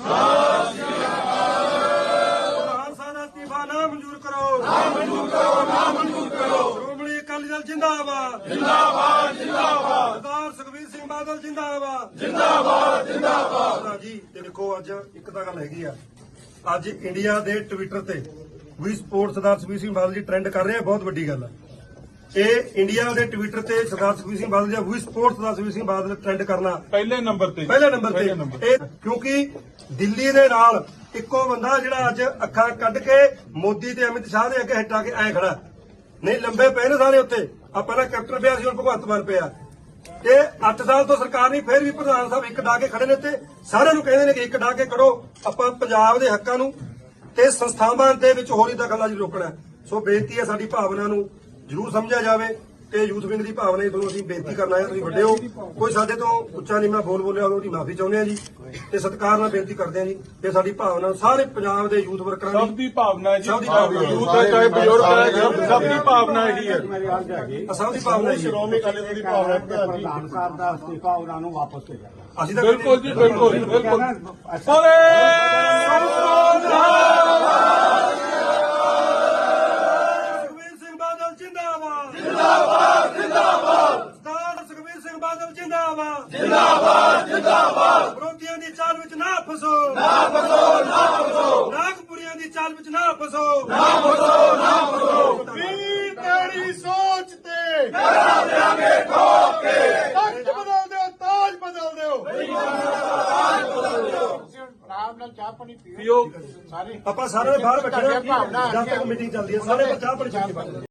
ਪ੍ਰਧਾਨ ਸਾਹਿਬ ਦਾ ਅਸਤੀਫਾ ਨਾ ਮਨਜ਼ੂਰ ਕਰੋ। ਨਾ ਮਨਜ਼ੂਰ ਕਰੋ ਨਾ ਮਨਜ਼ੂਰ ਕਰੋ। ਸ਼੍ਰੋਮਣੀ ਅਕਾਲੀ ਦਲ ਜਿੰਦਾਬਾਦ। ਜਿੰਦਾਬਾਦ ਜਿੰਦਾਬਾਦ। ਸਰਦਾਰ ਸੁਖਬੀਰ ਸਿੰਘ ਬਾਦਲ ਜਿੰਦਾਬਾਦ। ਜਿੰਦਾਬਾਦ ਜਿੰਦਾਬਾਦ। ਜੀ ਤੇ ਦੇਖੋ ਅੱਜ ਇੱਕ ਤਾਂ ਗੱਲ ਹੈਗੀ ਆ। ਅੱਜ ਇੰਡੀਆ ਦੇ ਟਵਿੱਟਰ ਤੇ ਵੀ ਸਪੋਰਟ ਸਰਦਾਰ ਸੁਖਬੀਰ ਸਿੰਘ ਬਾਦਲ ਜੀ ਟ੍ਰੈਂਡ ਕਰ ਰਹੇ ਆ ਬਹੁਤ ਵੱਡੀ ਗੱਲ ਆ। ਇਹ ਇੰਡੀਆ ਦੇ ਟਵਿੱਟਰ ਤੇ ਸਰਦਾਰ ਸੁਖਬੀਰ ਸਿੰਘ ਬਾਦਲ ਜੀ ਵੀ ਸਪੋਰਟ ਸਰਦਾਰ ਸੁਖਬੀਰ ਸਿੰਘ ਬਾਦਲ ਟ੍ਰੈਂਡ ਕਰਨਾ। ਪਹਿਲੇ ਨੰਬਰ ਤੇ। ਪਹਿਲੇ ਨੰਬਰ ਤੇ। ਇਹ ਕਿਉਂਕਿ ਦਿੱਲੀ ਦੇ ਨਾਲ ਇੱਕੋ ਬੰਦਾ ਜਿਹੜਾ ਅੱਜ ਅੱਖਾਂ ਕੱਢ ਕੇ ਮੋਦੀ ਤੇ ਅਮਿਤ ਸ਼ਾਹ ਦੇ ਅੱਗੇ ਹਟਾ ਕੇ ਐ ਖੜਾ। ਨਹੀਂ, ਲੰਬੇ ਪਏ ਨੇ ਸਾਰੇ ਉੱਤੇ। ਆ ਪਹਿਲਾਂ ਕੈਪਟਨ ਪਿਆ ਸੀ, ਹੁਣ ਭਗਵੰਤ ਮਾਨ ਪਿਆ। ਤੇ 8 ਸਾਲ ਤੋਂ ਸਰਕਾਰ ਨਹੀਂ, ਫੇਰ ਵੀ ਪ੍ਰਧਾਨ ਸਾਹਿਬ ਇੱਕ ਡਾ ਕੇ ਖੜੇ ਨੇ ਤੇ ਸਾਰਿਆਂ ਨੂੰ ਕਹਿੰਦੇ ਨੇ ਕਿ ਇੱਕ ਡਾ ਕੇ ਕਰੋ। ਆਪਾਂ ਪੰਜਾਬ ਦੇ ਹੱਕਾਂ ਨੂੰ ਤੇ ਸੰਸਥਾਵਾਂ ਦੇ ਵਿੱਚ ਹੋਰੀ ਦਖਲਅੰਦਾਜ਼ੀ ਰੋਕਣਾ। ਸੋ ਬੇਨਤੀ ਹੈ ਸਾਡੀ ਭਾਵਨਾ ਨੂੰ ਜ਼ਰੂਰ ਸਮਝਿਆ ਜਾਵੇ। ਤੇ ਯੂਥ ਵਿੰਗ ਦੀ ਭਾਵਨਾ ਹੀ ਤੁਹਾਨੂੰ ਅਸੀਂ ਬੇਨਤੀ ਕਰਨਾ ਹੈ ਤੁਸੀਂ ਵੱਡੇ ਹੋ। ਕੋਈ ਸਾਡੇ ਤੋਂ ਉੱਚਾ ਨੀਵਾਂ ਬੋਲ ਬੋਲਿਆ ਉਹਦੀ ਮਾਫੀ ਚਾਹੁੰਦੇ ਆ ਜੀ। ਤੇ ਸਤਿਕਾਰ ਨਾਲ ਬੇਨਤੀ ਕਰਦੇ ਆ ਜੀ। ਕਿ ਸਾਡੀ ਭਾਵਨਾ ਸਾਰੇ ਪੰਜਾਬ ਦੇ ਯੂਥ ਵਰਕਰਾਂ ਸਭ ਦੀ ਦੀ ਭਾਵਨਾ ਹੈ। ਜੀ ਸਭ ਦੀ ਭਾਵਨਾ। ਯੂਥ ਹੈ ਚਾਹੇ ਬਜ਼ੁਰਗ ਹੈ ਸਭ ਸਭ ਦੀ ਭਾਵਨਾ ਇਹੀ ਹੈ। ਸਭ ਦੀ ਭਾਵਨਾ ਜੀ ਸ਼੍ਰੋਮਣੀ ਅਕਾਲੀ ਦਲ ਦੀ ਭਾਵਨਾ ਹੈ। ਪ੍ਰਧਾਨ ਜੀ ਪ੍ਰਧਾਨ ਸਾਹਿਬ ਦਾ ਅਸਤੀਫਾ ਉਹਨਾਂ ਨੂੰ ਵਾਪਸ ਭੇਜਿਆ ਅਸੀਂ ਤਾਂ ਬਿਲਕੁਲ ਜੀ ਬਿਲਕੁਲ ਬਿਲਕੁਲ। ਬੋਲੇ ਸੁਖਬੀਰ ਸਿੰਘ ਬਾਦਲ ਜਿੰਦਾਬਾਦ ਜਿੰਦਾਬਾਦ ਜਿੰਦਾਬਾਦ ਸਰਦਾਰ ਸੁਖਬੀਰ ਸਿੰਘ ਬਾਦਲ ਜਿੰਦਾਬਾਦ ਜਿੰਦਾਬਾਦ। ਵਿਰੋਧੀਆਂ ਦੀ ਚਾਲ ਵਿੱਚ ਨਾ ਫਸੋ। ਨਾ ਫਸੋ ਨਾ ਫਸੋ। ਨਾਗਪੁਰੀਆਂ ਦੀ ਚਾਲ ਵਿੱਚ ਨਾ ਫਸੋ। ਨਾ ਵੀਰ ਤੇਰੀ ਸੋਚ ਤੇ। ਕਰਾ ਦੇਾਂਗੇ ਠੋਕ ਕੇ। ਤਖਤ ਬਦਲ ਦਿਓ ਤਾਜ ਬਦਲ ਦਿਓ ਆਰਾਮ ਨਾਲ ਚਾਹ ਪਾਣੀ ਪੀਓ। ਪੀਓ। ਸਾਰੇ ਆਪਾਂ ਸਾਰੇ ਬਾਹਰ ਬੈਠੇ ਭਾਵਨਾ ਹਾਂ ਜਦ ਤੱਕ ਮੀਟਿੰਗ ਚੱਲਦੀ ਹੈ ਸਾਰੇ ਚਾਹ ਪਾਣੀ ਬੈਠੇ